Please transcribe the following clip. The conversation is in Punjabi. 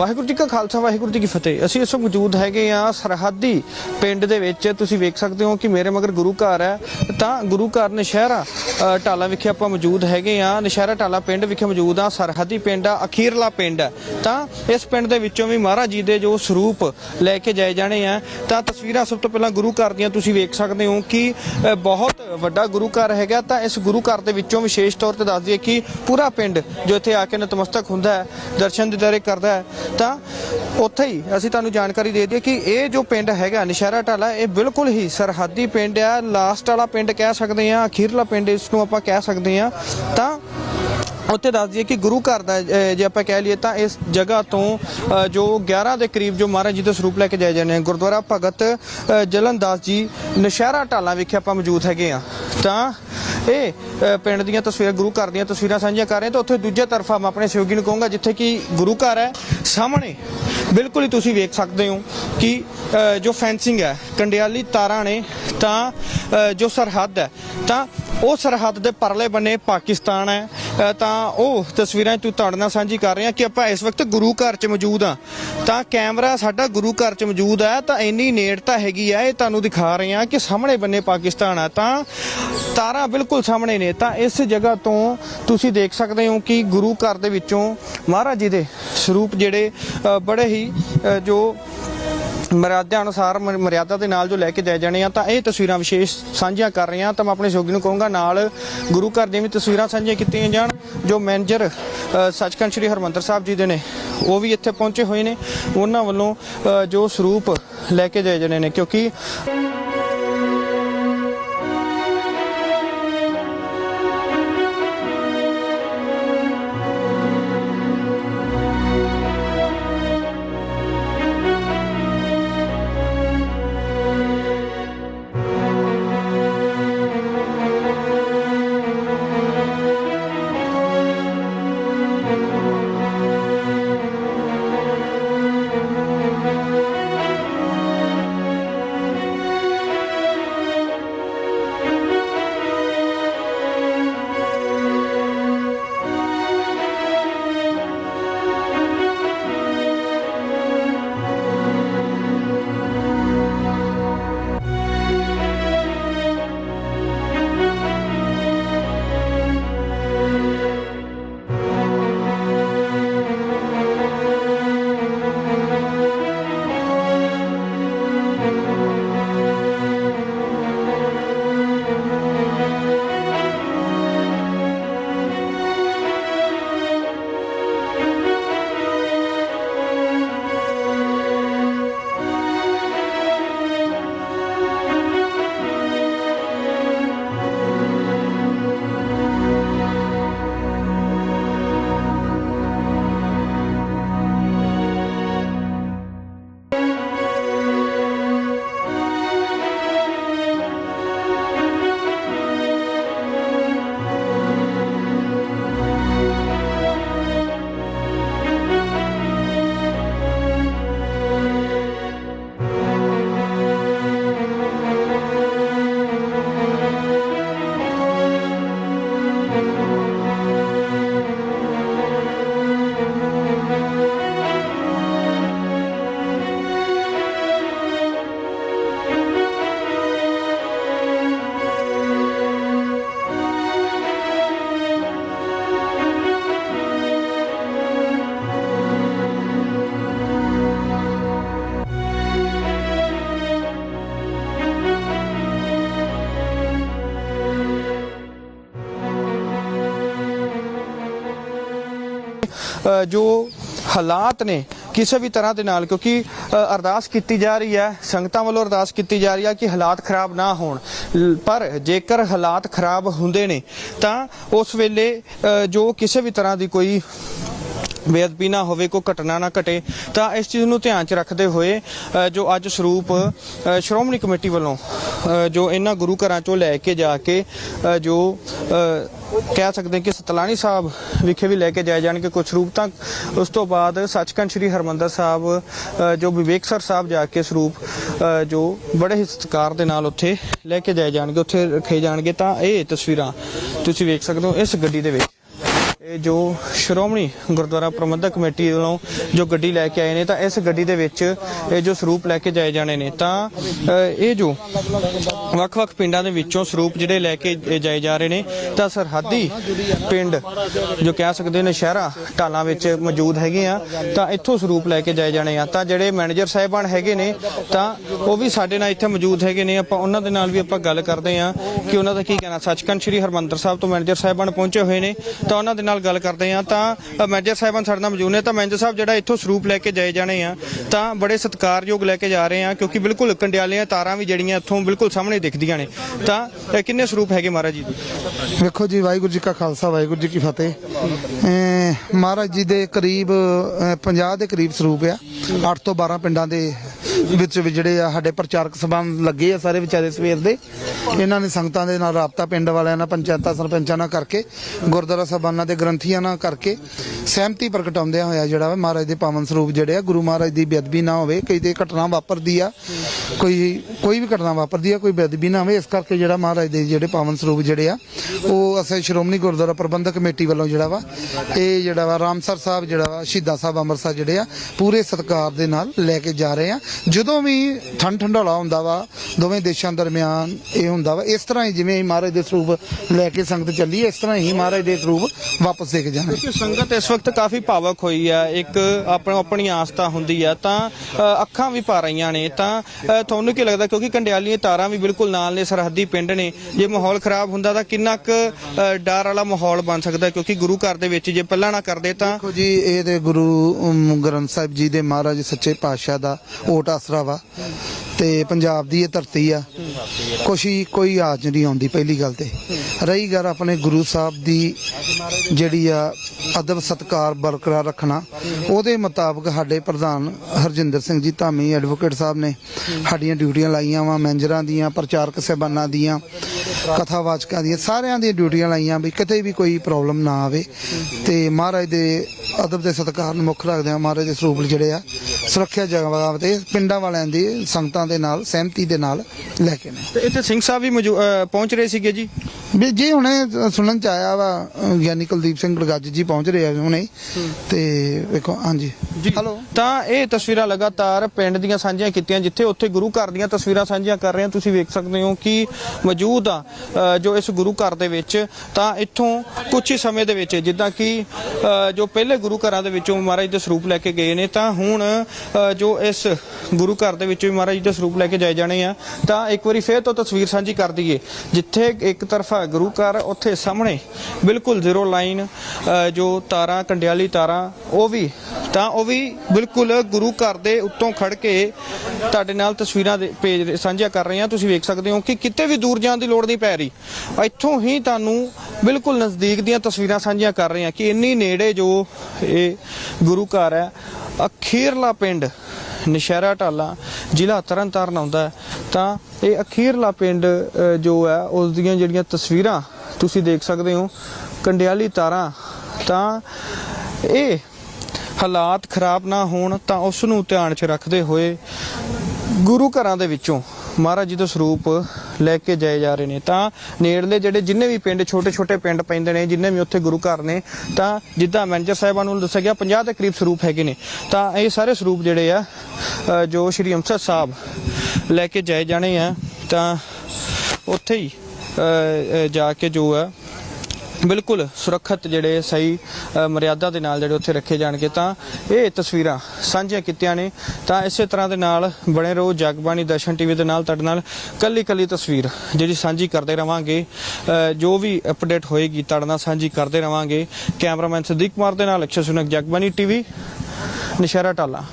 ਵਾਹਿਗੁਰੂ ਜੀ ਕਾ ਖਾਲਸਾ ਵਾਹਿਗੁਰੂ ਜੀ ਕੀ ਫਤਿਹ। ਅਸੀਂ ਇਸ ਵਕਤ ਮੌਜੂਦ ਹੈਗੇ ਆ ਸਰਹੱਦੀ ਪਿੰਡ ਦੇ ਵਿੱਚ। ਤੁਸੀਂ ਵੇਖ ਸਕਦੇ ਹੋ ਕਿ ਮੇਰੇ ਮਗਰ ਗੁਰੂ ਘਰ ਹੈ। ਤਾਂ ਗੁਰੂ ਘਰ ਨਸ਼ਹਿਰਾ ਅ, ਟਾਲਾ ਵਿਖੇ ਆਪਾਂ ਮੌਜੂਦ ਹੈਗੇ ਆ ਨਸ਼ਹਿਰਾ ਟਾਲਾ ਪਿੰਡ ਵਿਖੇ ਮੌਜੂਦ ਆ ਸਰਹੱਦੀ ਪਿੰਡ ਆ ਅਖੀਰਲਾ ਪਿੰਡ ਹੈ। ਤਾਂ ਇਸ ਪਿੰਡ ਦੇ ਵਿੱਚੋਂ ਵੀ ਮਹਾਰਾਜ ਜੀ ਦੇ ਜੋ ਸਰੂਪ ਲੈ ਕੇ ਜਾਏ ਜਾਣੇ ਆ। ਤਾਂ ਤਸਵੀਰਾਂ ਸਭ ਤੋਂ ਪਹਿਲਾਂ ਗੁਰੂ ਘਰ ਦੀਆਂ ਤੁਸੀਂ ਵੇਖ ਸਕਦੇ ਹੋ ਕਿ ਬਹੁਤ ਵੱਡਾ ਗੁਰੂ ਘਰ ਹੈਗਾ। ਤਾਂ ਇਸ ਗੁਰੂ ਘਰ ਦੇ ਵਿੱਚੋਂ ਵਿਸ਼ੇਸ਼ ਤੌਰ ਤੇ ਦੱਸ ਦਈਏ ਕਿ ਪੂਰਾ ਪਿੰਡ ਜੋ ਇੱਥੇ ਆ ਕੇ ਨਤਮਸਤਕ ਹੁੰਦਾ ਹੈ ਦਰਸ਼ਨ ਦਿਦਾਰੇ ਕਰਦਾ ਹੈ। ਤਾਂ ਉੱਥੇ ਹੀ ਅਸੀਂ ਤੁਹਾਨੂੰ ਜਾਣਕਾਰੀ ਦੇ ਦਈਏ ਕਿ ਇਹ ਜੋ ਪਿੰਡ ਹੈਗਾ ਨਸ਼ਹਿਰਾ ਢਾਲਾ ਇਹ ਬਿਲਕੁਲ ਹੀ ਸਰਹੱਦੀ ਪਿੰਡ ਆ। ਲਾਸਟ ਵਾਲਾ ਪਿੰਡ ਕਹਿ ਸਕਦੇ ਆ ਅਖੀਰਲਾ ਪਿੰਡ ਇਸ ਨੂੰ ਆਪਾਂ ਕਹਿ ਸਕਦੇ ਆ ਤਾਂ ਉੱਥੇ ਦੱਸ ਦਈਏ ਕਿ ਗੁਰੂ ਘਰ ਦਾ ਜੇ ਆਪਾਂ ਕਹਿ ਲਈਏ ਤਾਂ ਇਸ ਜਗ੍ਹਾ ਤੋਂ ਅਹ, ਜੋ 11 ਦੇ ਕਰੀਬ ਜੋ ਮਹਾਰਾਜ ਜੀ ਦੇ ਸਰੂਪ ਲੈ ਕੇ ਜਾਏ ਜਾਂਦੇ ਆ ਗੁਰਦੁਆਰਾ ਭਗਤ ਅਹ, ਜਲਨਦਾਸ ਜੀ ਨਸ਼ਹਿਰਾ ਢਾਲਾ ਵਿਖੇ ਆਪਾਂ ਮੌਜੂਦ ਹੈਗੇ ਆ ਤਾਂ ਇਹ ਪਿੰਡ ਦੀਆਂ ਤਸਵੀਰਾਂ, ਗੁਰੂ ਘਰ ਦੀਆਂ ਤਸਵੀਰਾਂ ਸਾਂਝੀਆਂ ਕਰ ਰਹੇ ਹਾਂ, ਤਾਂ ਉੱਥੇ ਦੂਜੇ ਤਰਫਾ ਮੈਂ ਆਪਣੇ ਸਹਿਯੋਗੀ ਨੂੰ ਕਹੂੰਗਾ, ਜਿੱਥੇ ਕਿ ਗੁਰੂ ਘਰ ਹੈ, ਸਾਹਮਣੇ ਬਿਲਕੁਲ ਹੀ ਤੁਸੀਂ ਵੇਖ ਸਕਦੇ ਹੋ ਕਿ ਜੋ ਫੈਂਸਿੰਗ ਹੈ, ਕੰਡਿਆਲੀ ਤਾਰਾਂ ਨੇ, ਤਾਂ ਜੋ ਸਰਹੱਦ ਹੈ, ਤਾਂ ਉਹ ਸਰਹੱਦ ਦੇ ਪਰਲੇ ਬੰਨੇ ਪਾਕਿਸਤਾਨ ਹੈ ਤਾਂ ਉਹ ਤਸਵੀਰਾਂ ਤੂੰ ਤੁਹਾਡੇ ਨਾਲ ਸਾਂਝੀ ਕਰ ਰਹੇ ਹਾਂ ਕਿ ਆਪਾਂ ਇਸ ਵਕਤ ਗੁਰੂ ਘਰ 'ਚ ਮੌਜੂਦ ਆ ਤਾਂ ਕੈਮਰਾ ਸਾਡਾ ਗੁਰੂ ਘਰ 'ਚ ਮੌਜੂਦ ਹੈ, ਤਾਂ ਇੰਨੀ ਨੇੜਤਾ ਹੈਗੀ ਆ, ਇਹ ਤੁਹਾਨੂੰ ਦਿਖਾ ਰਹੇ ਹਾਂ ਕਿ ਸਾਹਮਣੇ ਬੰਨੇ ਪਾਕਿਸਤਾਨ ਆ। ਤਾਂ ਤਾਰਾਂ ਬਿਲਕੁਲ ਸਾਹਮਣੇ ਨੇ। ਤਾਂ ਇਸ ਜਗ੍ਹਾ ਤੋਂ ਤੁਸੀਂ ਦੇਖ ਸਕਦੇ ਹੋ ਕਿ ਗੁਰੂ ਘਰ ਦੇ ਵਿੱਚੋਂ ਮਹਾਰਾਜ ਜੀ ਦੇ ਸਰੂਪ ਜਿਹੜੇ ਬੜੇ ਹੀ ਜੋ ਮਰਿਆਦਾ ਅਨੁਸਾਰ ਮ- ਮਰਿਆਦਾ ਦੇ ਨਾਲ ਜੋ ਲੈ ਕੇ ਜਾਏ ਜਾਣੇ ਆ ਤਾਂ ਇਹ ਤਸਵੀਰਾਂ ਵਿਸ਼ੇਸ਼ ਸਾਂਝੀਆਂ ਕਰ ਰਹੇ ਆ। ਤਾਂ ਮੈਂ ਆਪਣੇ ਸਹਿਯੋਗੀ ਨੂੰ ਕਹੂੰਗਾ ਨਾਲ ਗੁਰੂ ਘਰ ਦੀਆਂ ਵੀ ਤਸਵੀਰਾਂ ਸਾਂਝੀਆਂ ਕੀਤੀਆਂ ਜਾਣ ਜੋ ਮੈਨੇਜਰ ਅ, ਸੱਚਖੰਡ ਸ੍ਰੀ ਹਰਮੰਦਰ ਸਾਹਿਬ ਜੀ ਦੇ ਨੇ ਉਹ ਵੀ ਇੱਥੇ ਪਹੁੰਚੇ ਹੋਏ ਨੇ। ਉਹਨਾਂ ਵੱਲੋਂ ਅ, ਜੋ ਸਰੂਪ ਲੈ ਕੇ ਜਾਏ ਜਾਣੇ ਨੇ ਕਿਉਂਕਿ ਜੋ ਹਾਲਾਤ ਨੇ ਕਿਸੇ ਵੀ ਤਰ੍ਹਾਂ ਦੇ ਨਾਲ ਕਿਉਂਕਿ ਅ, ਅਰਦਾਸ ਕੀਤੀ ਜਾ ਰਹੀ ਹੈ ਸੰਗਤਾਂ ਵੱਲੋਂ ਅਰਦਾਸ ਕੀਤੀ ਜਾ ਰਹੀ ਹੈ ਕਿ ਹਾਲਾਤ ਖਰਾਬ ਨਾ ਹੋਣ। ਪਰ ਜੇਕਰ ਹਾਲਾਤ ਖਰਾਬ ਹੁੰਦੇ ਨੇ ਤਾਂ ਉਸ ਵੇਲੇ ਅ, ਜੋ ਕਿਸੇ ਵੀ ਤਰ੍ਹਾਂ ਦੀ ਕੋਈ ਬੇਅਦਬੀ ਨਾ ਹੋਵੇ, ਕੋਈ ਘਟਨਾ ਨਾ ਘਟੇ, ਤਾਂ ਇਸ ਚੀਜ਼ ਨੂੰ ਧਿਆਨ 'ਚ ਰੱਖਦੇ ਹੋਏ ਜੋ ਅੱਜ ਸਰੂਪ ਸ਼੍ਰੋਮਣੀ ਕਮੇਟੀ ਵੱਲੋਂ ਜੋ ਇਹਨਾਂ ਗੁਰੂ ਘਰਾਂ 'ਚੋਂ ਲੈ ਕੇ ਜਾ ਕੇ ਜੋ ਕਹਿ ਸਕਦੇ ਹਾਂ ਕਿ ਸਤਲਾਣੀ ਸਾਹਿਬ ਵਿਖੇ ਵੀ ਲੈ ਕੇ ਜਾਏ ਜਾਣਗੇ ਕੁਝ ਸਰੂਪ, ਤਾਂ ਉਸ ਤੋਂ ਬਾਅਦ ਸੱਚਖੰਡ ਸ੍ਰੀ ਹਰਮੰਦਰ ਸਾਹਿਬ ਜੋ ਵਿਵੇਕਸਰ ਸਾਹਿਬ ਜਾ ਕੇ ਸਰੂਪ ਜੋ ਬੜੇ ਹੀ ਸਤਿਕਾਰ ਦੇ ਨਾਲ ਉੱਥੇ ਲੈ ਕੇ ਜਾਏ ਜਾਣਗੇ, ਉੱਥੇ ਰੱਖੇ ਜਾਣਗੇ, ਤਾਂ ਇਹ ਤਸਵੀਰਾਂ ਤੁਸੀਂ ਵੇਖ ਸਕਦੇ ਹੋ ਇਸ ਗੱਡੀ ਦੇ ਵਿੱਚ। ਜੋ ਸ਼੍ਰੋਮਣੀ ਗੁਰਦੁਆਰਾ ਪ੍ਰਬੰਧਕ ਕਮੇਟੀ ਵੱਲੋਂ ਜੋ ਗੱਡੀ ਲੈ ਕੇ ਆਏ ਨੇ, ਤਾਂ ਇਸ ਗੱਡੀ ਦੇ ਵਿੱਚ ਇਹ ਜੋ ਸਰੂਪ ਲੈ ਕੇ ਜਾਏ ਜਾਣੇ ਨੇ, ਤਾਂ ਇਹ ਜੋ ਵੱਖ-ਵੱਖ ਪਿੰਡਾਂ ਦੇ ਵਿੱਚੋਂ ਸਰੂਪ ਜਿਹੜੇ ਲੈ ਕੇ ਜਾਏ ਜਾ ਰਹੇ ਨੇ, ਤਾਂ ਸਰਹੱਦੀ ਪਿੰਡ, ਜੋ ਕਹਿ ਸਕਦੇ ਨੇ ਸ਼ਹਿਰਾ, ਢਾਲਾਂ ਵਿੱਚ ਮੌਜੂਦ ਹੈਗੇ ਆ, ਤਾਂ ਇੱਥੋਂ ਸਰੂਪ ਲੈ ਕੇ ਜਾਏ ਜਾਣੇ ਆ। ਤਾਂ ਜਿਹੜੇ ਮੈਨੇਜਰ ਸਾਹਿਬਾਨ ਹੈਗੇ ਨੇ, ਤਾਂ ਉਹ ਵੀ ਸਾਡੇ ਨਾਲ ਇੱਥੇ ਮੌਜੂਦ ਹੈਗੇ ਨੇ। ਆਪਾਂ ਉਹਨਾਂ ਦੇ ਨਾਲ ਵੀ ਆਪਾਂ ਗੱਲ ਕਰਦੇ ਆ ਕਿ ਉਹਨਾਂ ਦਾ ਕੀ ਕਹਿਣਾ। ਸੱਚਖੰਡ ਸ੍ਰੀ ਹਰਮੰਦਰ ਸਾਹਿਬ ਤੋਂ ਮੈਨੇਜਰ ਸਾਹਿਬਾਨ ਪਹੁੰਚੇ ਹੋਏ ਨੇ, ਤਾਂ ਉਹਨਾਂ ਦੇ ਨਾਲ ਗੱਲ ਕਰਦੇ ਆ ਤਾਂ ਅ, ਮੈਨੇਜਰ ਸਾਹਿਬਾਨ ਸਾਡੇ ਨਾਲ ਮੌਜੂਦ ਨੇ ਤਾਂ ਮੈਨੇਜਰ ਸਾਹਿਬ ਜਿਹੜਾ ਇੱਥੋਂ ਸਰੂਪ ਲੈ ਕੇ ਜਾਏ ਜਾਣੇ ਆ ਤਾਂ ਬੜੇ ਸਤਿਕਾਰਯੋਗ ਲੈ ਕੇ ਜਾ ਰਹੇ ਆ ਕਿਉਂਕਿ ਬਿਲਕੁਲ ਕੰਡਿਆਲੀਆਂ ਤਾਰਾਂ ਵੀ ਜਿਹੜੀਆਂ ਇੱਥੋਂ ਬਿਲਕੁਲ ਸਾਹਮਣੇ ਦਿਖਦੀਆਂ ਨੇ। ਤਾਂ ਕਿੰਨੇ ਸਰੂਪ ਹੈਗੇ ਮਹਾਰਾਜ ਜੀ ਦੇ? ਵੇਖੋ ਜੀ ਵਾਹਿਗੁਰੂ ਜੀ ਕਾ ਖਾਲਸਾ ਵਾਹਿਗੁਰੂ ਜੀ ਕੀ ਫਤਿਹ। ਮਹਾਰਾਜ ਜੀ ਦੇ ਕਰੀਬ ਅਮ 50 ਦੇ ਕਰੀਬ ਸਰੂਪ ਆ 8 ਤੋਂ 12 ਪਿੰਡਾਂ ਦੇ ਵਿੱਚ ਵੀ ਜਿਹੜੇ ਆ ਸਾਡੇ ਪ੍ਰਚਾਰਕ ਸਭਾਵਾਂ ਲੱਗੇ ਆ ਸਾਰੇ ਵਿਚਾਰੇ ਸਵੇਰ ਦੇ, ਇਹਨਾਂ ਨੇ ਸੰਗਤਾਂ ਦੇ ਨਾਲ ਰਾਬਤਾ ਪਿੰਡ ਵਾਲਿਆਂ ਨਾਲ, ਪੰਚਾਇਤਾਂ ਸਰਪੰਚਾਂ ਨਾਲ ਕਰਕੇ, ਗੁਰਦੁਆਰਾ ਸਾਹਿਬਾਨਾਂ ਦੇ ਗ੍ਰੰਥੀਆਂ ਨਾਲ ਕਰਕੇ ਸਹਿਮਤੀ ਪ੍ਰਗਟਾਉਂਦਿਆਂ ਹੋਇਆ ਜਿਹੜਾ ਵਾ ਮਹਾਰਾਜ ਦੇ ਪਾਵਨ ਸਰੂਪ ਜਿਹੜੇ ਆ, ਗੁਰੂ ਮਹਾਰਾਜ ਦੀ ਬੇਅਦਬੀ ਨਾ ਹੋਵੇ, ਕਈ ਤੇ ਘਟਨਾ ਵਾਪਰਦੀ ਆ, ਕੋਈ ਕੋਈ ਵੀ ਘਟਨਾ ਵਾਪਰਦੀ ਆ, ਕੋਈ ਬੇਅਦਬੀ ਨਾ ਹੋਵੇ, ਇਸ ਕਰਕੇ ਜਿਹੜਾ ਮਹਾਰਾਜ ਦੇ ਜਿਹੜੇ ਪਾਵਨ ਸਰੂਪ ਜਿਹੜੇ ਆ, ਉਹ ਅਸੀਂ ਸ਼੍ਰੋਮਣੀ ਗੁਰਦੁਆਰਾ ਪ੍ਰਬੰਧਕ ਕਮੇਟੀ ਵੱਲੋਂ ਜਿਹੜਾ ਵਾ, ਇਹ ਜਿਹੜਾ ਵਾ ਰਾਮਸਰ ਸਾਹਿਬ ਜਿਹੜਾ ਵਾ, ਸ਼ਹੀਦਾਂ ਸਾਹਿਬ ਅੰਮ੍ਰਿਤਸਰ ਜਿਹੜੇ ਆ, ਪੂਰੇ ਸਤਿਕਾਰ ਦੇ ਨਾਲ ਲੈ ਕੇ ਜਾ ਰਹੇ ਆ। ਜਦੋਂ ਵੀ ਠੰਡ ਠੰਡੋਲਾ ਹੁੰਦਾ ਵਾ ਦੋਵੇਂ ਦੇਸ਼ਾਂ ਦਰਮਿਆਨ ਇਹ ਹੁੰਦਾ ਵਾ ਇਸ ਤਰ੍ਹਾਂ ਹੀ ਜਿਵੇਂ ਮਹਾਰਾਜ ਦੇ ਸਰੂਪ ਲੈ ਕੇ ਸੰਗਤ ਚੱਲੀ ਇਸ ਤਰ੍ਹਾਂ ਹੀ ਮਹਾਰਾਜ ਦੇ ਸਰੂਪ ਵਾਪਸ ਦੇ ਕੇ ਜਾਣਾ। ਕਿ ਸੰਗਤ ਇਸ ਵਕਤ ਕਾਫੀ ਭਾਵਕ ਹੋਈ ਆ ਇੱਕ ਆਪਣੀ ਆਪਣੀ ਆਸਥਾ ਹੁੰਦੀ ਆ ਤਾਂ ਅੱਖਾਂ ਵੀ ਭਰ ਰਹੀਆਂ ਨੇ ਤਾਂ ਤੁਹਾਨੂੰ ਕੀ ਲੱਗਦਾ ਕਿਉਂਕਿ ਕੰਡਿਆਲੀਆਂ ਤਾਰਾਂ ਵੀ ਬਿਲਕੁਲ ਨਾਲ ਨੇ ਸਰਹੱਦੀ ਪਿੰਡ ਨੇ ਜੇ ਮਾਹੌਲ ਖਰਾਬ ਹੁੰਦਾ ਤਾਂ ਕਿੰਨਾ ਕੁ ਡਰ ਵਾਲਾ ਮਾਹੌਲ ਬਣ ਸਕਦਾ ਕਿਉਂਕਿ ਗੁਰੂ ਘਰ ਦੇ ਵਿੱਚ ਜੇ ਪਹਿਲਾਂ ਨਾ ਕਰਦੇ ਤਾਂ ਦੇਖੋ ਜੀ ਇਹ ਤੇ ਗੁਰੂ ਗ੍ਰੰਥ ਸਾਹਿਬ ਜੀ ਦੇ ਮਹਾਰਾਜ ਸੱਚੇ ਪਾਤਸ਼ਾਹ ਦਾ ਓਟ ਆਸਰਾ ਵਾ ਤੇ ਪੰਜਾਬ ਦੀ ਇਹ ਧਰਤੀ ਆ। ਕੁਛ ਹੀ ਕੋਈ ਆਜ ਨਹੀਂ ਆਉਂਦੀ ਪਹਿਲੀ ਗੱਲ ਤੇ। ਰਹੀ ਗੱਲ ਆਪਣੇ ਗੁਰੂ ਸਾਹਿਬ ਦੀ ਜਿਹੜੀ ਆ ਅਦਬ ਸਤਕਾਰ ਬਰਕਰਾਰ ਰੱਖਣਾ, ਉਹਦੇ ਮੁਤਾਬਕ ਸਾਡੇ ਪ੍ਰਧਾਨ ਹਰਜਿੰਦਰ ਸਿੰਘ ਜੀ ਧਾਮੀ ਐਡਵੋਕੇਟ ਸਾਹਿਬ ਨੇ ਸਾਡੀਆਂ ਡਿਊਟੀਆਂ ਲਾਈਆਂ ਵਾ, ਮੈਨੇਜਰਾਂ ਦੀਆਂ, ਪ੍ਰਚਾਰਕ ਸਹਿਬਾਨਾਂ ਦੀਆਂ, ਕਥਾਵਾਚਕਾਂ ਦੀਆਂ, ਸਾਰਿਆਂ ਦੀਆਂ ਡਿਊਟੀਆਂ ਲਾਈਆਂ ਵੀ ਕਿਤੇ ਵੀ ਕੋਈ ਪ੍ਰੋਬਲਮ ਨਾ ਆਵੇ। ਤੇ ਮਹਾਰਾਜ ਦੇ ਅਦਬ ਦੇ ਸਤਿਕਾਰ ਨੂੰ ਮੁੱਖ ਰੱਖਦੇ ਆ ਮਹਾਰਾਜ ਦੇ ਸਰੂਪ ਜਿਹੜੇ ਆ ਸੁਰੱਖਿਆ ਜਗ੍ਹਾ ਤੇ ਪਿੰਡਾਂ ਵਾਲਿਆਂ ਦੀ ਸੰਗਤਾਂ ਦੇ ਨਾਲ ਸਹਿਮਤੀ ਦੇ ਨਾਲ ਲੈ ਕੇ ਨੇ। ਤੇ ਇੱਥੇ ਸਿੰਘ ਸਾਹਿਬ ਵੀ ਮੌਜੂ- ਪਹੁੰਚ ਰਹੇ ਸੀਗੇ ਜੀ? ਵੀ ਜੀ ਹੁਣੇ ਸੁਣਨ ਚ ਆਇਆ ਵਾ ਗਿਆਨੀ ਕੁਲਦੀਪ ਸਿੰਘ ਗੜਗੱਜ ਜੀ ਪਹੁੰਚ ਰਹੇ ਆ ਹੁਣੇ ਤੇ ਵੇਖੋ ਹਾਂਜੀ। ਹੈਲੋ ਤਾਂ ਇਹ ਤਸਵੀਰਾਂ ਲਗਾਤਾਰ ਪਿੰਡ ਦੀਆਂ ਸਾਂਝੀਆਂ ਕੀਤੀਆਂ ਜਿੱਥੇ ਉੱਥੇ ਗੁਰੂ ਘਰ ਦੀਆਂ ਤਸਵੀਰਾਂ ਸਾਂਝੀਆਂ ਕਰ ਰਹੇ ਹਾਂ। ਤੁਸੀਂ ਵੇਖ ਸਕਦੇ ਹੋ ਕਿ ਮੌਜੂਦ ਆ ਜੋ ਇਸ ਗੁਰੂ ਘਰ ਦੇ ਵਿੱਚ ਤਾਂ ਇੱਥੋਂ ਕੁਝ ਹੀ ਸਮੇਂ ਦੇ ਵਿੱਚ ਜਿੱਦਾਂ ਕਿ ਜੋ ਪਹਿਲੇ ਗੁਰੂ ਘਰਾਂ ਦੇ ਵਿੱਚੋਂ ਮਹਾਰਾਜ ਦੇ ਸਰੂਪ ਲੈ ਕੇ ਗਏ ਨੇ ਤਾਂ ਹੁਣ ਜੋ ਇਸ ਗੁਰੂ ਘਰ ਦੇ ਵਿੱਚ ਵੀ ਮਹਾਰਾਜ ਜੀ ਦੇ ਸਰੂਪ ਲੈ ਕੇ ਜਾਏ ਜਾਣੇ ਆ, ਤਾਂ ਇੱਕ ਵਾਰੀ ਫੇਰ ਤੋਂ ਤਸਵੀਰ ਸਾਂਝੀ ਕਰ ਦਈਏ। ਜਿੱਥੇ ਇੱਕ ਤਰਫਾ ਗੁਰੂ ਘਰ, ਉੱਥੇ ਸਾਹਮਣੇ ਬਿਲਕੁਲ ਜ਼ੀਰੋ ਲਾਈਨ ਜੋ ਤਾਰਾਂ, ਕੰਡਿਆਲੀ ਤਾਰਾਂ, ਉਹ ਵੀ, ਤਾਂ ਉਹ ਵੀ ਬਿਲਕੁਲ ਗੁਰੂ ਘਰ ਦੇ ਉੱਤੋਂ ਖੜ ਕੇ ਤੁਹਾਡੇ ਨਾਲ ਤਸਵੀਰਾਂ ਦੇ, ਪੇਜ ਸਾਂਝੀਆਂ ਕਰ ਰਹੇ ਹਾਂ। ਤੁਸੀਂ ਵੇਖ ਸਕਦੇ ਹੋ ਕਿ ਕਿਤੇ ਵੀ ਦੂਰ ਜਾਣ ਦੀ ਲੋੜ ਨਹੀਂ ਪੈ ਰਹੀ। ਇੱਥੋਂ ਹੀ ਤੁਹਾਨੂੰ ਬਿਲਕੁਲ ਨਜ਼ਦੀਕ ਦੀਆਂ ਤਸਵੀਰਾਂ ਸਾਂਝੀਆਂ ਕਰ ਰਹੇ ਹਾਂ ਕਿ ਇੰਨੀ ਨੇੜੇ ਜੋ ਇਹ ਗੁਰੂ ਘਰ ਹੈ, ਅਖੀਰਲਾ ਪਿੰਡ ਨਸ਼ਹਿਰਾ ਢਾਲਾ ਜ਼ਿਲ੍ਹਾ ਤਰਨਤਾਰਨ ਆਉਂਦਾ ਹੈ, ਤਾਂ ਇਹ ਅਖੀਰਲਾ ਪਿੰਡ ਜੋ ਹੈ ਉਸ ਦੀਆਂ ਜਿਹੜੀਆਂ ਤਸਵੀਰਾਂ ਤੁਸੀਂ ਦੇਖ ਸਕਦੇ ਹੋ, ਕੰਡਿਆਲੀ ਤਾਰਾਂ, ਤਾਂ ਇਹ ਹਾਲਾਤ ਖਰਾਬ ਨਾ ਹੋਣ ਤਾਂ ਉਸ ਨੂੰ ਧਿਆਨ 'ਚ ਰੱਖਦੇ ਹੋਏ ਗੁਰੂ ਘਰਾਂ ਦੇ ਵਿੱਚੋਂ ਮਹਾਰਾਜ ਜੀ ਦਾ ਸਰੂਪ ਲੈ ਕੇ ਜਾਏ ਜਾ ਰਹੇ ਨੇ। ਤਾਂ ਨੇੜਲੇ ਜਿਹੜੇ ਜਿੰਨੇ ਵੀ ਪਿੰਡ ਛੋਟੇ ਛੋਟੇ ਪਿੰਡ ਪੈਂਦੇ ਨੇ, ਜਿੰਨੇ ਵੀ ਉੱਥੇ ਗੁਰੂ ਘਰ ਨੇ, ਤਾਂ ਜਿੱਦਾਂ ਮੈਨੇਜਰ ਸਾਹਿਬਾਨ ਨੂੰ ਦੱਸਿਆ ਗਿਆ 50 ਦੇ ਕਰੀਬ ਸਰੂਪ ਹੈਗੇ ਨੇ। ਤਾਂ ਇਹ ਸਾਰੇ ਸਰੂਪ ਜਿਹੜੇ ਆ ਜੋ ਸ਼੍ਰੀ ਅੰਮ੍ਰਿਤਸਰ ਸਾਹਿਬ ਲੈ ਕੇ ਜਾਏ ਜਾਣੇ ਆ, ਤਾਂ ਉੱਥੇ ਹੀ ਜਾ ਕੇ ਜੋ ਆ ਬਿਲਕੁਲ ਸੁਰੱਖਿਅਤ ਜਿਹੜੇ ਸਹੀ ਮਰਿਆਦਾ ਦੇ ਨਾਲ ਜਿਹੜੇ ਉੱਥੇ ਰੱਖੇ ਜਾਣਗੇ ਤਾਂ ਇਹ ਤਸਵੀਰਾਂ ਸਾਂਝੀਆਂ ਕੀਤੀਆਂ ਨੇ। ਤਾਂ ਇਸੇ ਤਰ੍ਹਾਂ ਦੇ ਨਾਲ ਬਣੇ ਰਹੋ ਜਗਬਾਣੀ ਦਰਸ਼ਨ ਟੀਵੀ ਦੇ ਨਾਲ, ਤੁਹਾਡੇ ਨਾਲ ਕੱਲੀ ਕੱਲੀ ਤਸਵੀਰ ਜਿਹੜੀ ਸਾਂਝੀ ਕਰਦੇ ਰਵਾਂਗੇ। ਜੋ ਵੀ ਅਪਡੇਟ ਹੋਏਗੀ ਤੁਹਾਡੇ ਨਾਲ ਸਾਂਝੀ ਕਰਦੇ ਰਵਾਂਗੇ। ਕੈਮਰਾਮੈਨ ਸਦੀਕ ਕੁਮਾਰ ਦੇ ਨਾਲ, ਅਕਸ਼ਰ ਸੁਨਕ, ਜਗਬਾਣੀ ਟੀਵੀ, ਨਸ਼ਹਿਰਾ ਟਾਲਾ।